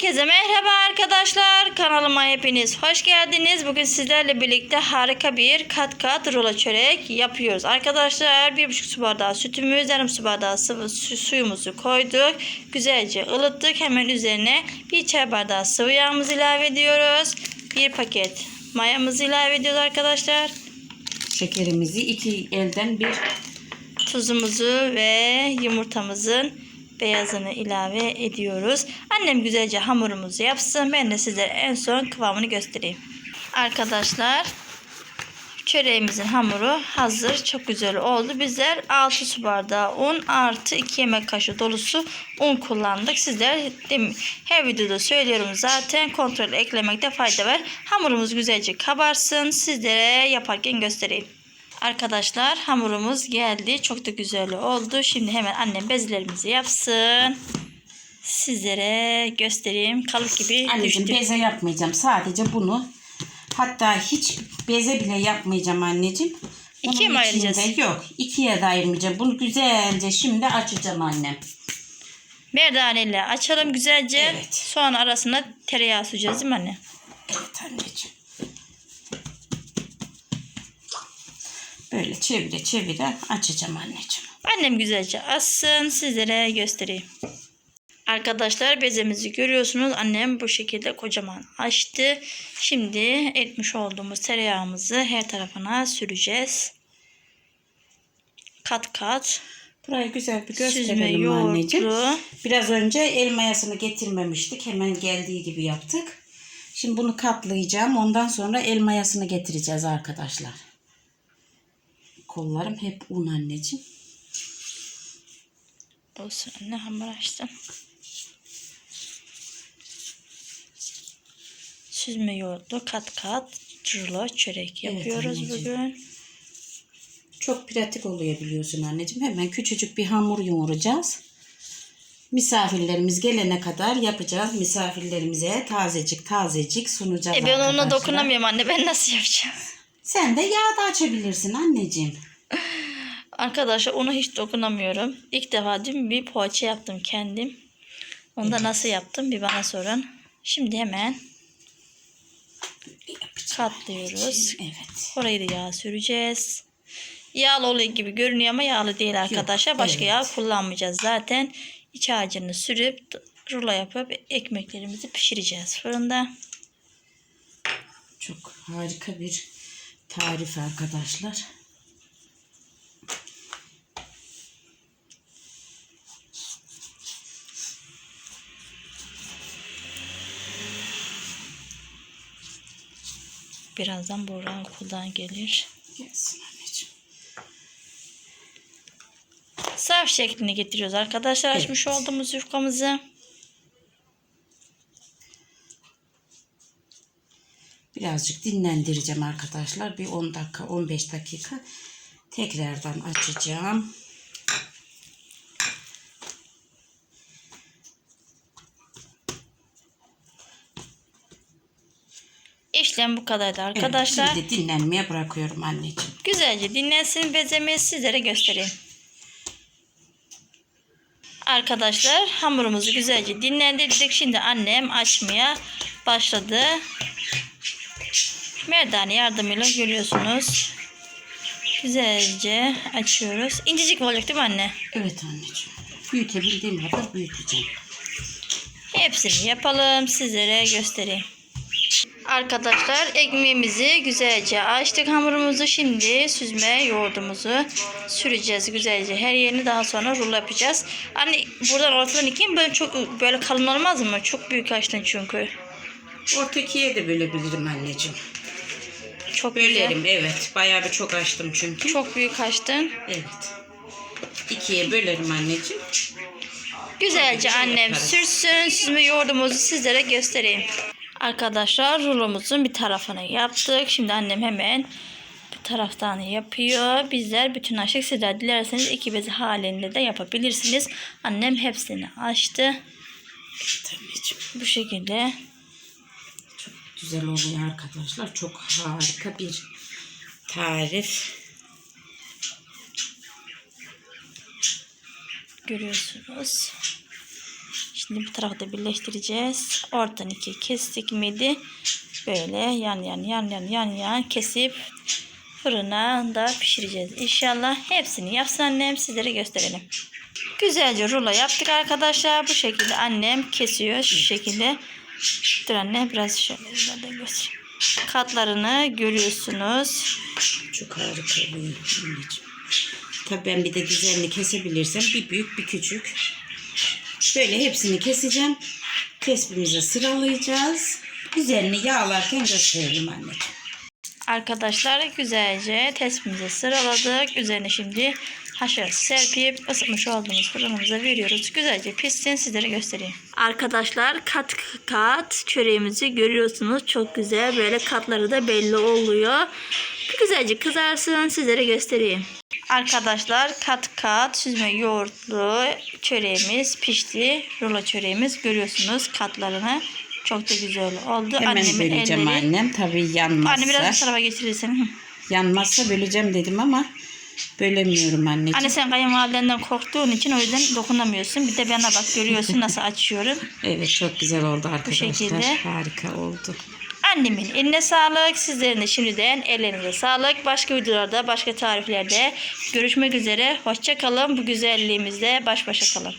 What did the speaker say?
Herkese merhaba arkadaşlar. Kanalıma hepiniz hoş geldiniz. Bugün sizlerle birlikte harika bir kat kat rulo çörek yapıyoruz. Arkadaşlar bir buçuk su bardağı sütümüz, yarım su bardağı sıvı su- suyumuzu koyduk. Güzelce ılıttık. Hemen üzerine bir çay bardağı sıvı yağımızı ilave ediyoruz. Bir paket mayamızı ilave ediyoruz arkadaşlar. Şekerimizi iki elden bir Tuzumuzu ve yumurtamızın beyazını ilave ediyoruz. Annem güzelce hamurumuzu yapsın. Ben de size en son kıvamını göstereyim. Arkadaşlar çöreğimizin hamuru hazır. Çok güzel oldu. Bizler 6 su bardağı un artı 2 yemek kaşığı dolusu un kullandık. Sizler her videoda söylüyorum zaten kontrol eklemekte fayda var. Hamurumuz güzelce kabarsın. Sizlere yaparken göstereyim. Arkadaşlar hamurumuz geldi. Çok da güzel oldu. Şimdi hemen annem bezlerimizi yapsın. Sizlere göstereyim. Kalıp gibi anneciğim düştü. beze yapmayacağım. Sadece bunu hatta hiç beze bile yapmayacağım anneciğim. İkiye Bunun mi ayıracağız? Yok ikiye de ayırmayacağım. Bunu güzelce şimdi açacağım annem. Merdaneyle açalım güzelce. Evet. Soğan arasına tereyağı süreceğiz değil mi anne? Evet anneciğim. Böyle çevire çevire açacağım anneciğim. Annem güzelce açsın. Sizlere göstereyim. Arkadaşlar bezemizi görüyorsunuz. Annem bu şekilde kocaman açtı. Şimdi etmiş olduğumuz tereyağımızı her tarafına süreceğiz. Kat kat. Burayı güzel bir gösterelim anneciğim. Biraz önce el mayasını getirmemiştik. Hemen geldiği gibi yaptık. Şimdi bunu katlayacağım. Ondan sonra el mayasını getireceğiz arkadaşlar. Kollarım hep un anneciğim. Olsun anne hamur açtım. Süzme yoğurtlu kat kat rulo çörek Evet yapıyoruz anneciğim. bugün. Çok pratik oluyor biliyorsun anneciğim. Hemen küçücük bir hamur yoğuracağız. Misafirlerimiz gelene kadar yapacağız. Misafirlerimize tazecik tazecik sunacağız E ben ona arkadaşlar. dokunamıyorum anne. Ben nasıl yapacağım? Sen de yağ da açabilirsin anneciğim. Arkadaşlar ona hiç dokunamıyorum. İlk defa dün bir poğaça yaptım kendim. Onu da nasıl yaptım bir bana sorun. Şimdi hemen katlıyoruz. Evet. Orayı da yağ süreceğiz. Yağlı oluyor gibi görünüyor ama yağlı değil arkadaşlar. Başka evet. yağ kullanmayacağız zaten. İç harcını sürüp rulo yapıp ekmeklerimizi pişireceğiz fırında. Çok harika bir tarif arkadaşlar. Birazdan Buğra okuldan gelir. Gelsin anneciğim. Sarf şeklini getiriyoruz arkadaşlar Evet. açmış olduğumuz yufkamızı. Birazcık dinlendireceğim arkadaşlar. Bir 10 dakika 15 dakika. Tekrardan açacağım. İşlem bu kadardı Evet, arkadaşlar. şimdi dinlenmeye bırakıyorum anneciğim. Güzelce dinlensin bezemi sizlere göstereyim. Arkadaşlar hamurumuzu güzelce dinlendirdik. Şimdi annem açmaya başladı. Merdane yardımıyla görüyorsunuz. Güzelce açıyoruz. İncecik olacak değil mi anne? Evet anneciğim. Büyütebildiğim kadar büyüteceğim. Hepsini yapalım. Sizlere göstereyim. Arkadaşlar ekmeğimizi güzelce açtık hamurumuzu. Şimdi süzme yoğurdumuzu süreceğiz güzelce. Her yerini daha sonra rulo yapacağız. Anne buradan ortadan ikiye mi böyle çok böyle kalın olmaz mı? Çok büyük açtın çünkü. Ortakiye de bölebilirim anneciğim. Çok güzel. Bölerim evet. Bayağı bir çok açtım çünkü. Çok büyük açtın. Evet. İkiye bölerim anneciğim. Güzelce annem yaparız. sürsün. Süzme yoğurdumuzu sizlere göstereyim. Arkadaşlar rulomuzun bir tarafını yaptık. Şimdi annem hemen bu taraftan yapıyor. Bizler bütün açtık. Sizler dilerseniz iki bezi halinde de yapabilirsiniz. Annem hepsini açtı. Bu şekilde. Güzel oluyor arkadaşlar. Çok harika bir tarif. Görüyorsunuz. Şimdi bu tarafı da birleştireceğiz. Ortadan iki kestik miydi? Böyle yan yan yan yan yan yan kesip fırına da pişireceğiz. İnşallah hepsini yapsın annem sizlere gösterelim. Güzelce rulo yaptık arkadaşlar. Bu şekilde annem kesiyor şu şekilde. Dur anne biraz şöyle da göstereyim. Katlarını görüyorsunuz. Çok harika oluyor anneciğim. Tabii ben bir de güzelini kesebilirsem bir büyük bir küçük. Böyle hepsini keseceğim. Tespimize sıralayacağız. Güzelini yağlarken gösterelim anneciğim. Arkadaşlar güzelce tespimizi sıraladık. Üzerine şimdi haşer serpip ısıtmış olduğumuz fırınımıza veriyoruz. Güzelce pişsin sizlere göstereyim. Arkadaşlar kat kat çöreğimizi görüyorsunuz. Çok güzel böyle katları da belli oluyor. Güzelce kızarsın sizlere göstereyim. Arkadaşlar kat kat süzme yoğurtlu çöreğimiz pişti. Rulo çöreğimiz görüyorsunuz katlarını. Çok da güzel oldu. Hemen Annemin böleceğim elleri. annem. Tabii yanmazsa. Anne biraz bu tarafa getirirsen. Yanmazsa böleceğim dedim ama bölemiyorum anneciğim. Anne sen kayınvalidenden korktuğun için o yüzden dokunamıyorsun. Bir de bana bak görüyorsun nasıl açıyorum. Evet çok güzel oldu arkadaşlar. şekilde. Harika oldu. Annemin eline sağlık. Sizlerin de şimdiden ellerinize sağlık. Başka videolarda, başka tariflerde görüşmek üzere. Hoşça kalın. Bu güzelliğimizle baş başa kalın.